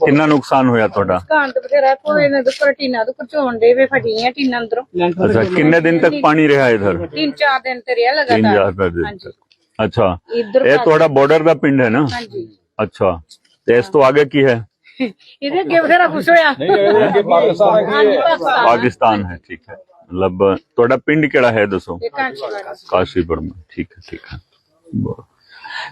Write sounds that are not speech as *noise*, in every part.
ਕਿੰਨਾ ਨੁਕਸਾਨ ਹੋਇਆ ਤੁਹਾਡਾ? ਦੁਕਾਨ ਤੇ ਬਥੇਰਾ ਕੋਈ ਨਾ ਦੁੱਕਰ ਟੀਨਾ ਦੁੱਕਰ ਝੋਣ ਦੇ ਵੇ ਫਟੀਆਂ ਟੀਨਾਂ ਅੰਦਰੋਂ। ਅੱਛਾ ਕਿੰਨੇ ਦਿਨ ਤੱਕ ਪਾਣੀ ਰਿਹਾ ਇਧਰ? ਤਿੰਨ ਚਾਰ ਦਿਨ ਤੇ ਰਿਹਾ ਤਿੰਨ ਲਗਾਤਾਰ ਦੇ ਹਾਂਜੀ। ਅੱਛਾ ਇੱਧਰ ਇਹ ਤੁਹਾਡਾ ਬਾਰਡਰ ਦਾ ਪਿੰਡ ਹੈ ਨਾ? ਹਾਂਜੀ। ਅੱਛਾ ਤੇ ਇਸ ਤੋਂ ਅੱਗੇ ਕੀ ਹੈ? ਇਹਦੇ ਅੱਗੇ ਬਥੇਰਾ ਕੁਛ ਹੋਇਆ। ਹਾਂਜੀ ਪਾਕਿਸਤਾਨ ਪਾਕਿਸਤਾਨ। ਹੈ ਠੀਕ ਹੈ। ਮਤਲਬ ਤੁਹਾਡਾ ਪਿੰਡ ਕਿਹੜਾ ਹੈ ਦੱਸੋ? ਇਹ ਕਾਸ਼ੀ ਠੀਕ ਹੈ ਠੀਕ ਹੈ। ਬਹੁਤ।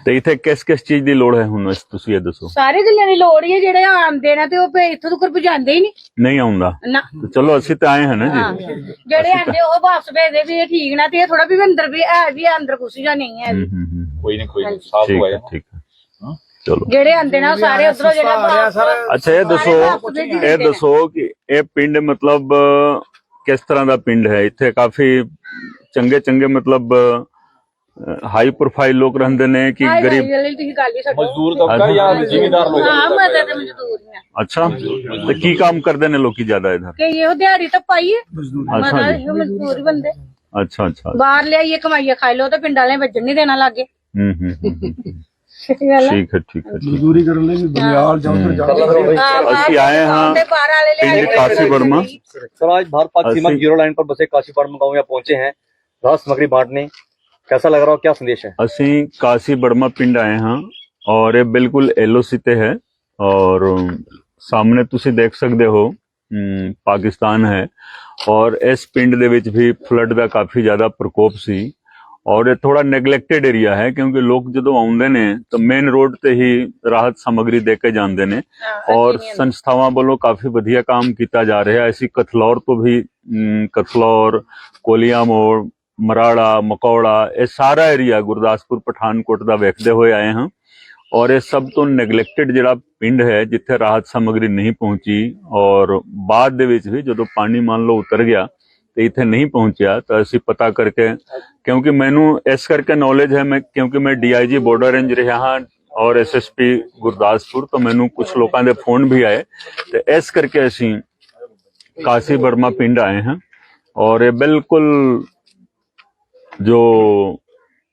ਤੇ ਇੱਥੇ ਕਿਸ ਕਿਸ ਚੀਜ਼ ਦੀ ਲੋੜ ਹੈ ਹੁਣ ਇਸ- ਤੁਸੀਂ ਇਹ ਦੱਸੋ? ਸਾਰੇ ਗੱਲਾਂ ਦੀ ਲੋੜ ਹੀ ਹੈ ਜਿਹੜੇ ਆਉਂਦੇ ਨੇ ਤੇ ਉਹ ਭੇ ਇੱਥੋਂ ਤੱਕ ਪਹੁੰਚਾਉਂਦੇ ਹੀ ਨਹੀਂ। ਨਹੀਂ ਆਉਂਦਾ। ਨਾ। ਤੇ ਚਲੋ ਅਸੀਂ ਤਾਂ ਆਏ ਹਾਂ ਨਾ ਜੀ। ਜਿਹੜੇ ਆਂਦੇ ਉਹ ਵਾਪਸ ਭੇਜਦੇ ਵੀ ਇਹ ਠੀਕ ਨਾ ਤੇ ਇਹ ਥੋੜਾ ਵੀ ਅੰਦਰ ਵੀ ਹੈ ਵੀ ਅੰਦਰ ਕੁਛ ਜਾਂ ਨਹੀਂ ਹੈ। ਹੂੰ, ਹੂੰ, ਹੂੰ। ਕੋਈ ਨਹੀਂ ਕੋਈ ਸਾਫ਼ ਠੀਕ ਹੋਇਆ ਠੀਕ ਹੈ। ਚਲੋ। ਜਿਹੜੇ ਆਂਦੇ ਨੇ ਉਹ ਸਾਰੇ ਉਧਰੋਂ ਜਿਹੜੇ ਵਾਪਸ ਅੱਛਾ ਇਹ ਦੱਸੋ ਇਹ ਦੱਸੋ ਕਿ ਇਹ ਪਿੰਡ ਮਤਲਬ ਕਿਸ ਤਰ੍ਹਾਂ ਦਾ ਪਿੰਡ ਹੈ? ਇੱਥੇ ਕਾਫੀ ਚੰਗੇ ਚੰਗੇ ਮਤਲਬ ਪ੍ਰੋਫਾਈਲ ਲੋਕ ਰਹਿੰਦੇ ਨੇ ਕਿ ਹਾਈ ਗਰੀਬ ਵਾਲੀ ਤੁਸੀਂ ਗੱਲ ਹੀ ਛੱਡੋ ਮਜ਼ਦੂਰ ਤਬਕਾ ਜਾਂ ਜ਼ਿਮੀਦਾਰ ਲੋਕ ਹਾਂ ਮਦਦ ਤੇ ਮਜ਼ਦੂਰ ਨੇ ਅੱਛਾ ਤੇ ਕੀ ਕੰਮ ਕਰਦੇ ਨੇ ਲੋਕੀ ਜ਼ਿਆਦਾ ਇਧਰ ਕਿ ਇਹੋ ਦਿਹਾੜੀ ਤਾਂ ਪਾਈਏ ਅੱਛਾ ਮਦਦ ਜੀ ਇਹ ਮਜ਼ਦੂਰ ਹੀ ਬੰਦੇ ਅੱਛਾ ਅੱਛਾ ਬਾਹਰ ਲਿਆਈਏ ਕਮਾਈਏ ਖਾਈ ਲੋ ਤੇ ਪਿੰਡਾਂ ਵਾਲੇ ਵੱਜਣ ਨਹੀਂ ਦੇਣਾ ਲੱਗੇ ਹੂੰ ਹੂੰ ਹੂੰ, ਹੂੰ। *laughs* ਸਹੀ ਗੱਲ ਹੈ ਠੀਕ ਹੈ ਠੀਕ ਹੈ ਠੀਕ ਹੈ। ਮਜ਼ਦੂਰੀ ਕਰਨ ਲਈ ਵੀ ਬਲਿਆਲ ਜਾਂ ਉੱਧਰ ਜਾਣਾ ਹਾਂ, ਅਸੀਂ ਆਏ ਹਾਂ ਤੇ ਬਾਹਰ ਵਾਲੇ ਲਿਆਏ ਪਿੰਡ काशी वर्मा सर आज भारत पाक सीमा अस्सी- जीरो लाइन पर बसे काशीपाड़ गांव यहाँ पहुंचे हैं राहत सामग्री बांटने कैसा लग रहा हो क्या संदेश है ਅਸੀਂ ਕਾਸੀ ਬੜਮਾ ਪਿੰਡ ਆਏ ਹਾਂ ਔਰ ਇਹ ਬਿਲਕੁਲ ਐਲਓਸੀ ਤੇ ਹੈ ਔਰ ਸਾਹਮਣੇ ਤੁਸੀਂ ਦੇਖ ਸਕਦੇ ਹੋ ਅਮ, ਪਾਕਿਸਤਾਨ ਹੈ ਔਰ ਇਸ ਪਿੰਡ ਦੇ ਵਿੱਚ ਵੀ ਫਲੱਡ ਦਾ ਕਾਫੀ ਜ਼ਿਆਦਾ ਪ੍ਰਕੋਪ ਸੀ ਔਰ ਇਹ ਥੋੜਾ ਨੈਗਲੈਕਟਡ ਏਰੀਆ ਹੈ ਕਿਉਂਕਿ ਲੋਕ ਜਦੋਂ ਆਉਂਦੇ ਨੇ ਤਾਂ ਮੇਨ ਰੋਡ ਤੇ ਹੀ ਰਾਹਤ ਸਮੱਗਰੀ ਦੇ ਕੇ ਜਾਂਦੇ ਨੇ ਔਰ ਸੰਸਥਾਵਾਂ ਵੱਲੋਂ ਕਾਫੀ ਵਧੀਆ ਕੰਮ ਕੀਤਾ ਜਾ ਰਿਹਾ ਹੈ ਅਸੀਂ ਕਥਲੌਰ ਤੋਂ ਵੀ ਅਮ, ਕਥਲੌਰ ਕੋਲੀਆ ਮੋੜ ਮਰਾੜਾ ਮਕੌੜਾ, ਇਹ ਸਾਰਾ ਏਰੀਆ ਗੁਰਦਾਸਪੁਰ, ਪਠਾਨਕੋਟ ਦਾ ਵੇਖਦੇ ਹੋਏ ਆਏ ਹਾਂ ਔਰ ਇਹ ਸਭ ਤੋਂ ਨੈਗਲੈਕਟਡ ਜਿਹੜਾ ਪਿੰਡ ਹੈ ਜਿੱਥੇ ਰਾਹਤ ਸਮੱਗਰੀ ਨਹੀਂ ਪਹੁੰਚੀ ਔਰ ਬਾਅਦ ਦੇ ਵਿੱਚ ਵੀ ਜਦੋਂ ਪਾਣੀ ਮੰਨ ਲਓ ਉਤਰ ਗਿਆ ਤੇ ਇੱਥੇ ਨਹੀਂ ਪਹੁੰਚਿਆ ਤਾਂ ਅਸੀਂ ਪਤਾ ਕਰਕੇ ਕਿਉਂਕਿ ਮੈਨੂੰ ਇਸ ਕਰਕੇ ਨੌਲੇਜ ਹੈ ਮੈਂ, ਕਿਉਂਕਿ ਮੈਂ ਡੀਆਈਜੀ ਬਾਰਡਰ ਰੇਂਜ ਰਿਹਾ ਹਾਂ ਔਰ ਐਸਐਸਪੀ ਗੁਰਦਾਸਪੁਰ ਤੋਂ ਮੈਨੂੰ ਕੁਝ ਲੋਕਾਂ ਦੇ ਫੋਨ ਵੀ ਆਏ ਤੇ ਇਸ ਕਰਕੇ ਅਸੀਂ ਕਾਸੀ ਬਰਮਾ ਪਿੰਡ ਆਏ ਹਾਂ ਔਰ ਇਹ ਬਿਲਕੁਲ जो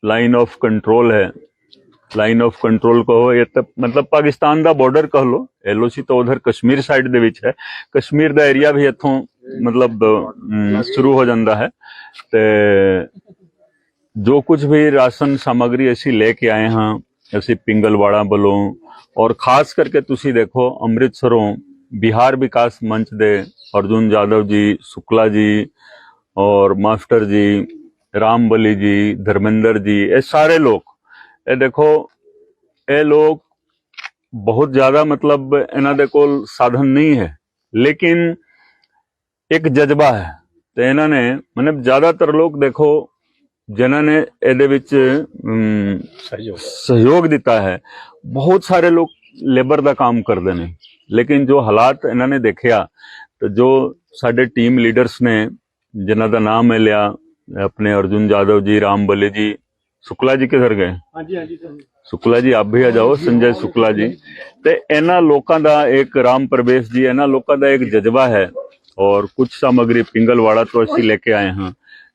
ਲਾਈਨ ਆਫ ਕੰਟਰੋਲ ਹੈ ਲਾਈਨ ਆਫ ਕੰਟਰੋਲ ਕਹੋ ਇਹ ਤਾਂ ਮਤਲਬ ਪਾਕਿਸਤਾਨ ਦਾ ਬਾਰਡਰ ਕਹ ਲੋ ਐਲਓਸੀ ਤਾਂ ਉਧਰ ਕਸ਼ਮੀਰ ਸਾਈਡ ਦੇ ਵਿੱਚ ਹੈ ਕਸ਼ਮੀਰ ਦਾ ਏਰੀਆ ਵੀ ਇੱਥੋਂ ਮਤਲਬ ਸ਼ੁਰੂ ਹੋ ਜਾਂਦਾ ਹੈ ਤੇ ਜੋ ਕੁਝ ਵੀ ਰਾਸ਼ਨ ਸਮੱਗਰੀ ਅਸੀਂ ਲੈ ਕੇ ਆਏ ਹਾਂ ਅਸੀਂ ਪਿੰਗਲਵਾੜਾ ਵੱਲੋਂ ਔਰ ਖਾਸ ਕਰਕੇ ਤੁਸੀਂ ਦੇਖੋ ਅੰਮ੍ਰਿਤਸਰੋਂ ਬਿਹਾਰ ਵਿਕਾਸ ਮੰਚ ਦੇ ਅਰਜੁਨ ਜਾਦਵ ਜੀ ਸ਼ੁਕਲਾ ਜੀ ਔਰ ਮਾਸਟਰ ਜੀ ਰਾਮਬਲੀ ਜੀ ਧਰਮਿੰਦਰ ਜੀ ਇਹ ਸਾਰੇ ਲੋਕ ਇਹ ਦੇਖੋ ਇਹ ਲੋਕ ਬਹੁਤ ਜ਼ਿਆਦਾ ਮਤਲਬ ਇਹਨਾਂ ਦੇ ਕੋਲ ਸਾਧਨ ਨਹੀਂ ਹੈ ਲੇਕਿਨ ਇੱਕ ਜਜ਼ਬਾ ਹੈ ਤੇ ਇਹਨਾਂ ਨੇ ਮਤਲਬ ਜ਼ਿਆਦਾਤਰ ਲੋਕ ਦੇਖੋ ਜਿਨ੍ਹਾਂ ਨੇ ਇਹਦੇ ਵਿੱਚ ਸਹਿਯੋਗ ਸਹਿਯੋਗ ਦਿੱਤਾ ਹੈ ਬਹੁਤ ਸਾਰੇ ਲੋਕ ਲੇਬਰ ਦਾ ਕੰਮ ਕਰਦੇ ਨੇ ਲੇਕਿਨ ਜੋ ਹਾਲਾਤ ਇਹਨਾਂ ਨੇ ਦੇਖਿਆ ਤੇ ਜੋ ਸਾਡੇ ਟੀਮ ਲੀਡਰਸ ਨੇ ਜਿਨ੍ਹਾਂ ਦਾ ਨਾਮ ਮੈਂ ਲਿਆ अपने अर्जुन यादव जी राम बले जी शुक्ला जी किधर गए ਹਾਂਜੀ ਹਾਂਜੀ शुक्ला जी आप भी आ जाओ संजय शुक्ला जी ਤੇ ਇਹਨਾਂ ਲੋਕਾਂ ਦਾ ਇੱਕ ਰਾਮ ਪ੍ਰਵੇਸ਼ ਜੀ ਇਹਨਾਂ ਲੋਕਾਂ ਦਾ ਇੱਕ ਜਜ਼ਬਾ ਹੈ ਔਰ ਕੁਝ ਸਮਗਰੀ ਪਿੰਗਲਵਾੜਾ ਤੋਂ ਅਸੀਂ ਲੈ ਕੇ ਆਏ ਹਾਂ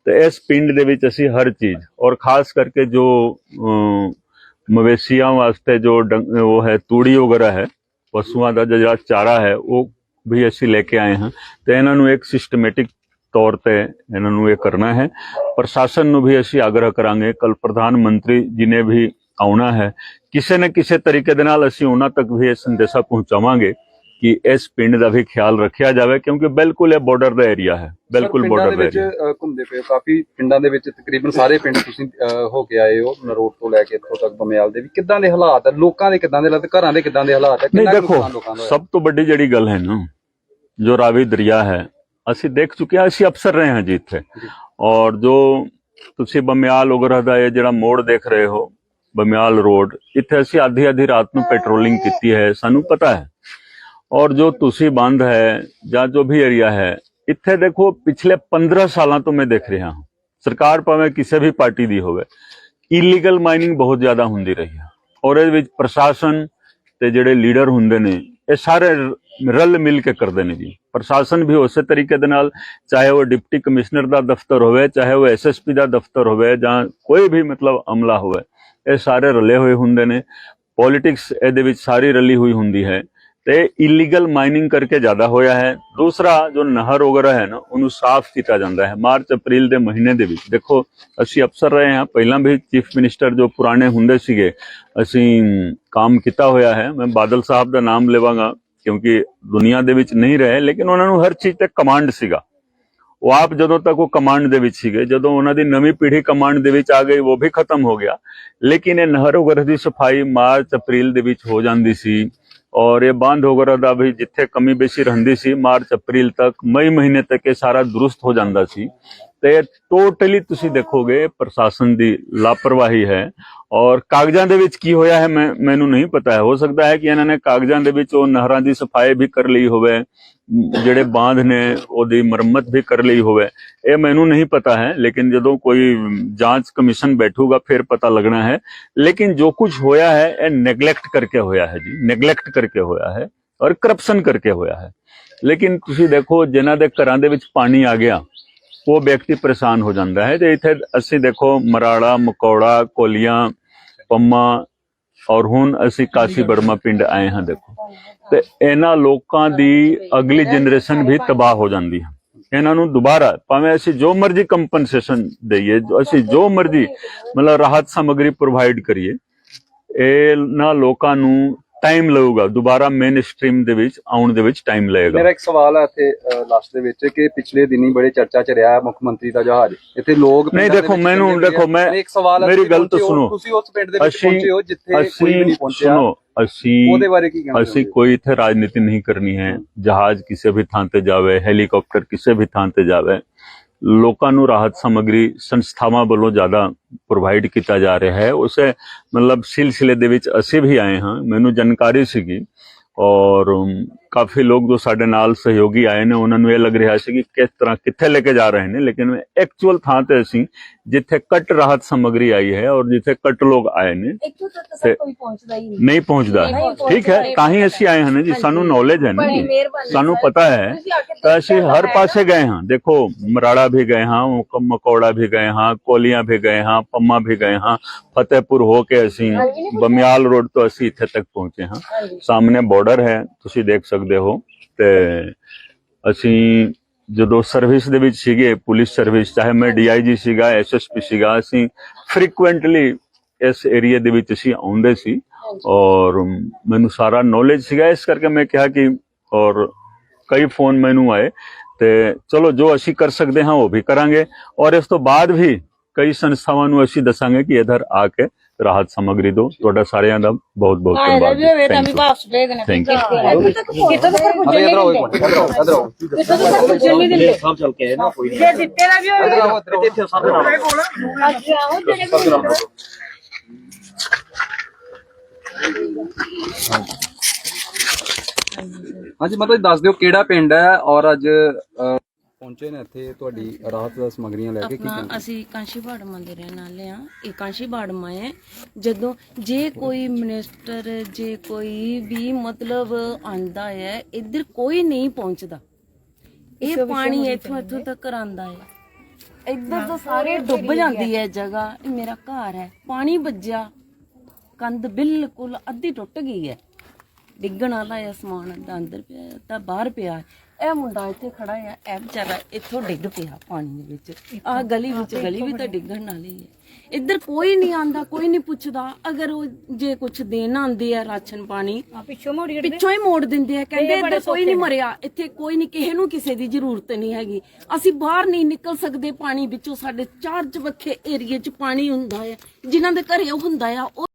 ਤੇ ਇਸ ਪਿੰਡ ਦੇ ਵਿੱਚ ਅਸੀਂ ਹਰ ਚੀਜ਼ ਔਰ ਖਾਸ ਕਰਕੇ ਜੋ ਅਮ, ਮਵੇਸ਼ੀਆਂ ਵਾਸਤੇ ਜੋ ਡੰਗ- ਉਹ ਹੈ ਤੂੜੀ ਵਗੈਰਾ ਹੈ ਪਸ਼ੂਆਂ ਦਾ ਜਿਹੜਾ ਚਾਰਾ ਹੈ ਉਹ ਵੀ ਅਸੀਂ ਲੈ ਕੇ ਆਏ ਹਾਂ ਤੇ ਇਹਨਾਂ ਨੂੰ ਇੱਕ ਸਿਸਟਮੈਟਿਕ ਤੌਰ ਤੇ ਇਹਨਾਂ ਨੂੰ ਇਹ ਕਰਨਾ ਹੈ। ਪ੍ਰਸ਼ਾਸਨ ਨੂੰ ਵੀ ਅਸੀਂ ਆਗਰਹ ਕਰਾਂਗੇ। ਕੱਲ ਪ੍ਰਧਾਨ ਮੰਤਰੀ ਜੀ ਨੇ ਵੀ ਆਉਣਾ ਹੈ। ਕਿਸੇ ਨਾ ਕਿਸੇ ਤਰੀਕੇ ਦੇ ਨਾਲ ਅਸੀਂ ਉਹਨਾਂ ਤੱਕ ਵੀ ਇਹ ਸੰਦੇਸ਼ਾ ਪਹੁੰਚਾਵਾਂਗੇ ਕਿ ਇਸ ਪਿੰਡ ਦਾ ਵੀ ਖਿਆਲ ਰੱਖਿਆ ਜਾਵੇ ਕਿਉਂਕਿ ਬਿਲਕੁਲ ਇਹ ਬਾਰਡਰ ਦਾ ਏਰੀਆ ਹੈ। ਬਿਲਕੁਲ ਬਾਰਡਰ ਦੇ ਏਰੀਆ ਘੁੰਮਦੇ ਪਏ ਕਾਫੀ ਪਿੰਡਾਂ ਦੇ ਵਿੱਚ ਤਕਰੀਬਨ ਸਾਰੇ ਪਿੰਡ ਤੁਸੀਂ ਹੋ ਕੇ ਆਏ ਹੋ ਨਰੋਟ ਤੋਂ ਲੈ ਕੇ ਇੱਥੋਂ ਤੱਕ ਬਮਿਆਲ ਦੇ ਵੀ। ਕਿੱਦਾਂ ਦੇ ਹਾਲਾਤ ਹੈ ਲੋਕਾਂ ਦੇ ਕਿੱਦਾਂ ਦੇ ਹਾਲਾਤ? ਘਰਾਂ ਦੇ ਕਿੱਦਾਂ ਦੇ ਹਾਲਾਤ ਹੈ ਕਿੰਨਾ ਨੁਕਸਾਨ ਲੋਕਾਂ ਦਾ? ਸਭ ਤੋਂ ਵੱਡੀ ਜਿਹੜੀ ਗੱਲ ਹੈ ਨਾ ਜੋ ਰਾਵੀ ਦਰਿਆ ਹੈ ਅਸੀਂ ਦੇਖ ਚੁੱਕੇ ਹਾਂ, ਅਸੀਂ ਅਫਸਰ ਰਹੇ ਹਾਂ ਜੀ ਇੱਥੇ। ਔਰ ਜੋ ਤੁਸੀਂ ਬਮਿਆਲ ਉਗਰਾ ਦਾ ਇਹ ਜਿਹੜਾ ਮੋੜ ਦੇਖ ਰਹੇ ਹੋ, ਬਮਿਆਲ ਰੋਡ, ਇੱਥੇ ਅਸੀਂ ਆਧੀ ਆਧੀ ਰਾਤ ਨੂੰ ਪੈਟਰੋਲਿੰਗ ਕੀਤੀ ਹੈ, ਸਾਨੂੰ ਪਤਾ ਹੈ। ਔਰ ਜੋ ਤੁਸੀਂ ਬੰਦ ਹੈ ਜਾਂ ਜੋ ਵੀ ਏਰੀਆ ਹੈ, ਇੱਥੇ ਦੇਖੋ ਪਿਛਲੇ 15 ਸਾਲਾਂ ਤੋਂ ਮੈਂ ਦੇਖ ਰਿਹਾ ਹਾਂ। ਸਰਕਾਰ ਭਾਵੇਂ ਕਿਸੇ ਵੀ ਪਾਰਟੀ ਦੀ ਹੋਵੇ ਇਲੀਗਲ ਮਾਈਨਿੰਗ ਬਹੁਤ ਜ਼ਿਆਦਾ ਹੁੰਦੀ ਰਹੀ ਹੈ। ਔਰ ਇਹਦੇ ਵਿੱਚ ਪ੍ਰਸ਼ਾਸਨ ਤੇ ਜਿਹੜੇ ਲੀਡਰ ਹੁੰਦੇ ਨੇ, ਇਹ ਸਾਰੇ ਰਲ ਮਿਲ ਕੇ ਕਰਦੇ ਨੇ ਜੀ। ਪ੍ਰਸ਼ਾਸਨ ਵੀ ਉਸੇ ਤਰੀਕੇ ਦੇ ਨਾਲ, ਚਾਹੇ ਉਹ ਡਿਪਟੀ ਕਮਿਸ਼ਨਰ ਦਾ ਦਫ਼ਤਰ ਹੋਵੇ, ਚਾਹੇ ਉਹ ਐਸਐਸਪੀ ਦਾ ਦਫ਼ਤਰ ਹੋਵੇ ਜਾਂ ਕੋਈ ਵੀ ਮਤਲਬ ਅਮਲਾ ਹੋਵੇ, ਇਹ ਸਾਰੇ ਰਲੇ ਹੋਏ ਹੁੰਦੇ ਨੇ। ਪੋਲਿਟਿਕਸ ਇਹਦੇ ਵਿੱਚ ਸਾਰੀ ਰਲੀ ਹੋਈ ਹੁੰਦੀ ਹੈ ਤੇ ਇਲੀਗਲ ਮਾਈਨਿੰਗ ਕਰਕੇ ਜ਼ਿਆਦਾ ਹੋਇਆ ਹੈ। ਦੂਸਰਾ ਜੋ ਨਹਿਰ ਵਗੈਰਾ ਹੈ ਨਾ, ਉਹਨੂੰ ਸਾਫ਼ ਕੀਤਾ ਜਾਂਦਾ ਹੈ। ਮਾਰਚ, ਅਪ੍ਰੈਲ ਦੇ ਮਹੀਨੇ ਦੇ ਵਿੱਚ। ਦੇਖੋ, ਅਸੀਂ ਅਫਸਰ ਰਹੇ ਹਾਂ। ਪਹਿਲਾਂ ਵੀ ਚੀਫ ਮਿਨਿਸਟਰ ਜੋ ਪੁਰਾਣੇ ਹੁੰਦੇ ਸੀਗੇ, ਅਸੀਂ ਕੰਮ ਕੀਤਾ ਹੋਇਆ ਹੈ। ਮੈਂ ਬਾਦਲ ਸਾਹਿਬ ਦਾ ਨਾਮ ਲਵਾਂਗਾ। ਕਿਉਂਕਿ ਦੁਨੀਆ ਦੇ ਵਿੱਚ ਨਹੀਂ ਰਹੇ, ਲੇਕਿਨ ਉਹਨਾਂ ਨੂੰ ਹਰ ਚੀਜ਼ ਤੇ ਕਮਾਂਡ ਸੀਗਾ। ਉਹ ਆਪ ਜਦੋਂ ਤੱਕ ਉਹ ਕਮਾਂਡ ਦੇ ਵਿੱਚ ਸੀਗੇ, ਜਦੋਂ ਉਹਨਾਂ ਦੀ ਨਵੀਂ ਪੀੜ੍ਹੀ ਕਮਾਂਡ ਦੇ ਵਿੱਚ ਆ ਗਈ, ਉਹ ਵੀ ਖਤਮ ਹੋ ਗਿਆ। ਲੇਕਿਨ ਇਹ ਨਹਿਰ ਵਗੈਰਾ ਦੀ ਸਫ਼ਾਈ ਮਾਰਚ, ਅਪ੍ਰੈਲ ਦੇ ਵਿੱਚ ਹੋ ਜਾਂਦੀ ਸੀ ਔਰ ਇਹ ਬੰਦ ਵਗੈਰਾ ਦਾ ਵੀ ਜਿੱਥੇ ਕਮੀ ਬੇਸੀ ਰਹਿੰਦੀ ਸੀ, ਮਾਰਚ, ਅਪ੍ਰੈਲ ਤੱਕ, ਮਈ ਮਹੀਨੇ ਤੱਕ ਇਹ ਸਾਰਾ ਦਰੁਸਤ ਹੋ ਜਾਂਦਾ ਸੀ। ਤੇ ਟੋਟਲੀ ਤੁਸੀਂ ਦੇਖੋਗੇ ਪ੍ਰਸ਼ਾਸਨ ਦੀ ਲਾਪਰਵਾਹੀ ਹੈ ਔਰ ਕਾਗਜ਼ਾਂ ਦੇ ਵਿੱਚ ਕੀ ਹੋਇਆ ਹੈ ਮੈਂ, ਮੈਨੂੰ ਨਹੀਂ ਪਤਾ ਹੈ। ਹੋ ਸਕਦਾ ਹੈ ਕਿ ਇਹਨਾਂ ਨੇ ਕਾਗਜ਼ਾਂ ਦੇ ਵਿੱਚ ਉਹ ਨਹਿਰਾਂ ਦੀ ਸਫ਼ਾਈ ਵੀ ਕਰ ਲਈ ਹੋਵੇ, ਜਿਹੜੇ ਬਾਂਧ ਨੇ ਉਹਦੀ ਮੁਰੰਮਤ ਵੀ ਕਰ ਲਈ ਹੋਵੇ, ਇਹ ਮੈਨੂੰ ਨਹੀਂ ਪਤਾ ਹੈ। ਲੇਕਿਨ ਜਦੋਂ ਕੋਈ ਜਾਂਚ ਕਮਿਸ਼ਨ ਬੈਠੂਗਾ, ਫਿਰ ਪਤਾ ਲੱਗਣਾ ਹੈ। ਲੇਕਿਨ ਜੋ ਕੁਝ ਹੋਇਆ ਹੈ, ਇਹ ਨੈਗਲੈਕਟ ਕਰਕੇ ਹੋਇਆ ਹੈ ਜੀ। ਨੈਗਲੈਕਟ ਕਰਕੇ ਹੋਇਆ ਹੈ ਔਰ ਕਰਪਸ਼ਨ ਕਰਕੇ ਹੋਇਆ ਹੈ। ਲੇਕਿਨ ਤੁਸੀਂ ਦੇਖੋ, ਜਿਨ੍ਹਾਂ ਦੇ ਘਰਾਂ ਦੇ ਵਿੱਚ ਪਾਣੀ ਆ ਗਿਆ ਉਹ ਵਿਅਕਤੀ ਪਰੇਸ਼ਾਨ ਹੋ ਜਾਂਦਾ ਹੈ ਤੇ ਇੱਥੇ ਅਸੀਂ ਦੇਖੋ ਮਰਾੜਾ, ਮਕੌੜਾ, ਕੋਲੀਆਂ, ਪੰਮਾ ਔਰ ਹੁਣ ਅਸੀਂ ਕਾਸੀ ਬਰਮਾ ਪਿੰਡ ਆਏ ਹਾਂ ਦੇਖੋ। ਤੇ ਇਹਨਾਂ ਲੋਕਾਂ ਦੀ ਅਗਲੀ ਜਨਰੇਸ਼ਨ ਵੀ ਤਬਾਹ ਹੋ ਜਾਂਦੀ ਹੈ। ਇਹਨਾਂ ਨੂੰ ਦੁਬਾਰਾ ਭਾਵੇਂ ਅਸੀਂ ਜੋ ਮਰਜ਼ੀ ਕੰਪਨਸੇਸ਼ਨ ਦਈਏ ਅਸੀਂ ਜੋ ਮਰਜ਼ੀ ਮਤਲਬ ਰਾਹਤ ਸਮਗਰੀ ਪ੍ਰੋਵਾਈਡ ਕਰੀਏ ਇਹ ਨਾ ਲੋਕਾਂ ਨੂੰ ਟਾਈਮ ਲਊਗਾ ਦੁਬਾਰਾ ਮੇਨ ਸਟ੍ਰੀਮ ਦੇ ਵਿੱਚ ਆਉਣ ਦੇ ਵਿੱਚ ਟਾਈਮ ਲਏਗਾ। ਮੇਰਾ ਇੱਕ ਸਵਾਲ ਹੈ ਇੱਥੇ ਲਾਸਟ ਦੇ ਵਿੱਚ ਕਿ ਪਿਛਲੇ ਦਿਨੀ ਬੜੇ ਚਰਚਾ ਚ ਰਿਹਾ ਹੈ ਮੁੱਖ ਮੰਤਰੀ ਦਾ ਜਹਾਜ਼। ਇੱਥੇ ਲੋਕ ਨਹੀਂ, ਦੇਖੋ, ਮੈਨੂੰ- ਕਹਿੰਦੇ ਦੇਖੋ, ਮੈਂ- ਮੇਰੀ ਗੱਲ ਤਾਂ ਸੁਣੋ। ਤੁਸੀਂ ਉਸ ਪਿੰਡ ਦੇ ਵਿੱਚ ਪਹੁੰਚੇ ਹੋ ਜਿੱਥੇ ਕੋਈ ਨਹੀਂ ਪਹੁੰਚਿਆ। ਸੁਣੋ ਅਸੀਂ ਉਹਦੇ ਬਾਰੇ ਕੀ ਕਹਿਣਾ ਅਸੀਂ ਕੋਈ ਇੱਥੇ ਰਾਜਨੀਤੀ ਨਹੀਂ ਕਰਨੀ ਹੈ। ਜਹਾਜ਼ ਕਿਸੇ ਵੀ ਥਾਂ ਤੇ ਜਾਵੇ ਹੈਲੀਕਾਪਟਰ ਕਿਸੇ ਵੀ ਥਾਂ ਤੇ ਜਾਵੇ ਲੋਕਾਂ ਨੂੰ ਰਾਹਤ ਸਮਗਰੀ ਸੰਸਥਾਵਾਂ ਵੱਲੋਂ ਜ਼ਿਆਦਾ ਪ੍ਰੋਵਾਈਡ ਕੀਤਾ ਜਾ ਰਿਹਾ ਹੈ। ਉਸੇ ਮਤਲਬ ਸਿਲਸਿਲੇ ਦੇ ਵਿੱਚ ਅਸੀਂ ਵੀ ਆਏ ਹਾਂ। ਮੈਨੂੰ ਜਾਣਕਾਰੀ ਸੀਗੀ ਔਰ ਕਾਫੀ ਲੋਕ ਜੋ ਸਾਡੇ ਨਾਲ ਸਹਿਯੋਗੀ ਆਏ ਨੇ ਉਹਨਾਂ ਨੂੰ ਇਹ ਲੱਗ ਰਿਹਾ ਸੀ ਕਿ ਕਿਸ ਤਰ੍ਹਾਂ ਕਿੱਥੇ ਲੈ ਕੇ ਜਾ ਰਹੇ ਨੇ ਲੇਕਿਨ ਐਕਚੁਅਲ ਥਾਂ ਤੇ ਅਸੀਂ ਜਿੱਥੇ ਕੱਟ ਰਾਹਤ ਸਮਗਰੀ ਆਈ ਹੈ ਔਰ ਜਿੱਥੇ ਕੱਟ ਲੋਕ ਆਏ ਨੇ ਇੱਥੋਂ ਤੱਕ ਤੇ- ਸਰ ਕੋਈ ਪਹੁੰਚਦਾ ਹੀ ਨਹੀਂ। ਨਹੀਂ ਪਹੁੰਚਦਾ। ਨਹੀਂ ਪਹੁੰਚਦਾ, ਠੀਕ ਹੈ ਨਹੀਂ ਤਾਂ ਹੀ ਅਸੀਂ ਆਏ ਹਾਂ ਨਾ ਜੀ ਹਾਂਜੀ। ਸਾਨੂੰ ਨੌਲੇਜ ਹੈ ਨਾ ਬੜੀ ਜੀ। ਮਿਹਰਬਾਨੀ ਸਾਨੂੰ ਸਰ। ਪਤਾ ਹੈ ਤੁਸੀਂ ਆ ਕੇ ਤਾਂ ਅਸੀਂ ਦੇਖਿਆ ਹਰ ਹੈ ਪਾਸੇ ਗਏ ਹਾਂ। ਦੇਖੋ ਮਰਾੜਾ ਵੀ ਗਏ ਹਾਂ ਮੁਕ- ਮਕੌੜਾ ਵੀ ਗਏ ਹਾਂ ਕੋਲੀਆਂ ਵੀ ਗਏ ਹਾਂ ਪੰਮਾ ਵੀ ਗਏ ਹਾਂ ਫਤਿਹਪੁਰ ਹੋ ਕੇ ਅਸੀਂ ਬਮਿਆਲ ਰੋਡ ਤੋਂ ਅਸੀਂ ਇੱਥੇ ਤੱਕ ਪਹੁੰਚੇ ਹਾਂ। ਹਾਂਜੀ। ਸਾਹਮਣੇ ਬਾਰਡਰ ਹੈ ਤੁਸੀਂ ਦੇਖ ਸਕਦੇ ਹੋ। ਤੇ ਅਸੀਂ ਜਦੋਂ ਸਰਵਿਸ ਦੇ ਵਿੱਚ ਸੀਗੇ ਪੁਲਿਸ ਸਰਵਿਸ ਚਾਹੇ ਮੈਂ ਡੀਆਈਜੀ ਸੀਗਾ ਐਸਐਸਪੀ ਸੀਗਾ ਅਸੀਂ ਫ੍ਰੀਕੁਐਂਟਲੀ ਇਸ ਏਰੀਆ ਦੇ ਵਿੱਚ ਅਸੀਂ ਆਉਂਦੇ ਸੀ। ਔਰ ਮੈਨੂੰ ਸਾਰਾ ਨੌਲੇਜ ਸੀਗਾ। ਇਸ ਕਰਕੇ ਮੈਂ ਕਿਹਾ ਕਿ ਔਰ ਕਈ ਫੋਨ ਮੈਨੂੰ ਆਏ। ਤੇ ਚਲੋ ਜੋ ਅਸੀਂ ਕਰ ਸਕਦੇ ਹਾਂ ਉਹ ਵੀ ਕਰਾਂਗੇ। ਔਰ ਇਸ ਤੋਂ ਬਾਅਦ ਵੀ ਕਈ ਸੰਸਥਾਵਾਂ ਨੂੰ ਅਸੀਂ ਦੱਸਾਂਗੇ ਕਿ ਇਧਰ ਆ ਕੇ ਰਾਹਤ ਸਮਗਰੀ ਦੋ ਤੁਹਾਡਾ ਸਾਰਿਆਂ ਦਾ ਬਹੁਤ ਬਹੁਤ ਧੰਨਵਾਦ ਹਾਂਜੀ ਮਤਲਬ ਦੱਸ ਦਿਓ ਕਿਹੜਾ ਪਿੰਡ ਹੈ ਔਰ ਅੱਜ ਪਹੁੰਚੇ ਨੇ ਇੱਥੇ ਤੁਹਾਡੀ ਰਾਹਤ ਸਮਗਰੀਆਂ ਲੈ ਕੇ ਕੀ ਆਪਣਾ ਅਸੀਂ ਕਾਂਸ਼ੀ ਬਾੜਮਾ ਦੇ ਰਹਿਣ ਵਾਲੇ ਆ ਇਹ ਕਾਂਸ਼ੀ ਬਾੜਮਾ ਹੈ। ਜਦੋਂ ਜੇ ਕੋਈ ਮਿਨਿਸਟਰ ਜੇ ਕੋਈ ਵੀ ਮਤਲਬ ਆਂਦਾ ਹੈ ਇੱਧਰ ਕੋਈ ਨਹੀਂ ਪਹੁੰਚਦਾ। ਇਹ ਪਾਣੀ ਇੱਥੋਂ ਇੱਥੋਂ ਤੱਕ ਆਂਦਾ ਹੈ। ਇੱਧਰ ਤਾਂ ਸਾਰੇ ਡੁੱਬ ਜਾਂਦੀ ਹੈ ਜਗ੍ਹਾ। ਇਹ ਮੇਰਾ ਘਰ ਹੈ। ਪਾਣੀ ਵੱਜਿਆ। ਕੰਧ ਬਿਲਕੁਲ ਅੱਧੀ ਟੁੱਟ ਗਈ ਹੈ। ਡਿੱਗਣ ਵਾਲਾ ਹੈ ਸਮਾਨ ਅੰਦਰ ਪਿਆ ਤਾਂ ਬਾਹਰ ਪਿਆ ਹੈ। ਇਹ ਮੁੰਡਾ ਇੱਥੇ ਖੜਾ ਹੈ ਇਹ ਵਿਚਾਰਾ ਇੱਥੋਂ ਡਿੱਗ ਪਿਆ ਪਾਣੀ ਦੇ ਵਿੱਚ। ਆਹ ਗਲੀ ਵਿੱਚ ਗਲੀ ਵੀ ਤਾਂ ਡਿੱਗਣ ਵਾਲੀ ਹੈ ਇੱਧਰ ਕੋਈ ਨਹੀਂ ਆਂਦਾ ਕੋਈ ਨਹੀਂ ਪੁੱਛਦਾ। ਅਗਰ ਉਹ ਜੇ ਕੁਝ ਦੇਣ ਆਂਦੇ ਆ ਰਾਸ਼ਨ ਪਾਣੀ ਆ ਪਿੱਛੋਂ ਮੋੜੀ ਪਿੱਛੋਂ ਹੀ ਮੋੜ ਦਿੰਦੇ ਆ। ਕਹਿੰਦੇ ਇੱਧਰ ਕੋਈ ਨਹੀਂ ਮਰਿਆ। ਇੱਥੇ ਕੋਈ ਨਹੀਂ ਕਿਸੇ ਨੂੰ ਕਿਸੇ ਦੀ ਜ਼ਰੂਰਤ ਨਹੀਂ ਹੈਗੀ। ਅਸੀਂ ਬਾਹਰ ਨਹੀਂ ਨਿਕਲ ਸਕਦੇ ਪਾਣੀ ਵਿੱਚੋਂ। ਸਾਡੇ ਚਾਰ ਚਵੱਖੇ ਏਰੀਏ 'ਚ ਪਾਣੀ ਹੁੰਦਾ ਹੈ ਜਿਨ੍ਹਾਂ ਦੇ ਘਰੇ ਉਹ ਹੁੰਦਾ ਆ ਉਹ